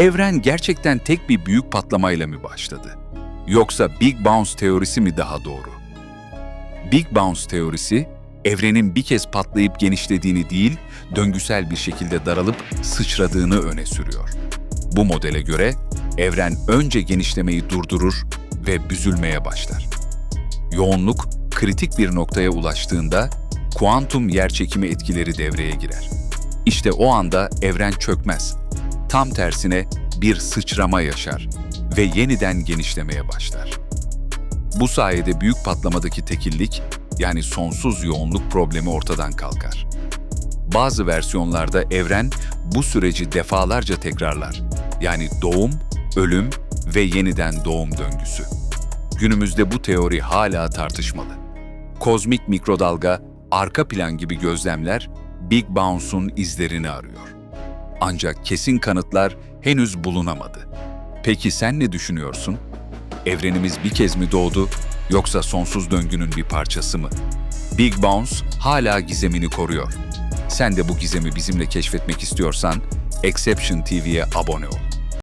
Evren gerçekten tek bir büyük patlamayla mı başladı? Yoksa Big Bounce teorisi mi daha doğru? Big Bounce teorisi, evrenin bir kez patlayıp genişlediğini değil, döngüsel bir şekilde daralıp sıçradığını öne sürüyor. Bu modele göre evren önce genişlemeyi durdurur ve büzülmeye başlar. Yoğunluk kritik bir noktaya ulaştığında kuantum yerçekimi etkileri devreye girer. İşte o anda evren çökmez. Tam tersine bir sıçrama yaşar ve yeniden genişlemeye başlar. Bu sayede büyük patlamadaki tekillik yani sonsuz yoğunluk problemi ortadan kalkar. Bazı versiyonlarda evren bu süreci defalarca tekrarlar. Yani doğum, ölüm ve yeniden doğum döngüsü. Günümüzde bu teori hala tartışmalı. Kozmik mikrodalga, arka plan gibi gözlemler Big Bounce'un izlerini arıyor. Ancak kesin kanıtlar henüz bulunamadı. Peki sen ne düşünüyorsun? Evrenimiz bir kez mi doğdu yoksa sonsuz döngünün bir parçası mı? Big Bounce hala gizemini koruyor. Sen de bu gizemi bizimle keşfetmek istiyorsan Exception TV'ye abone ol.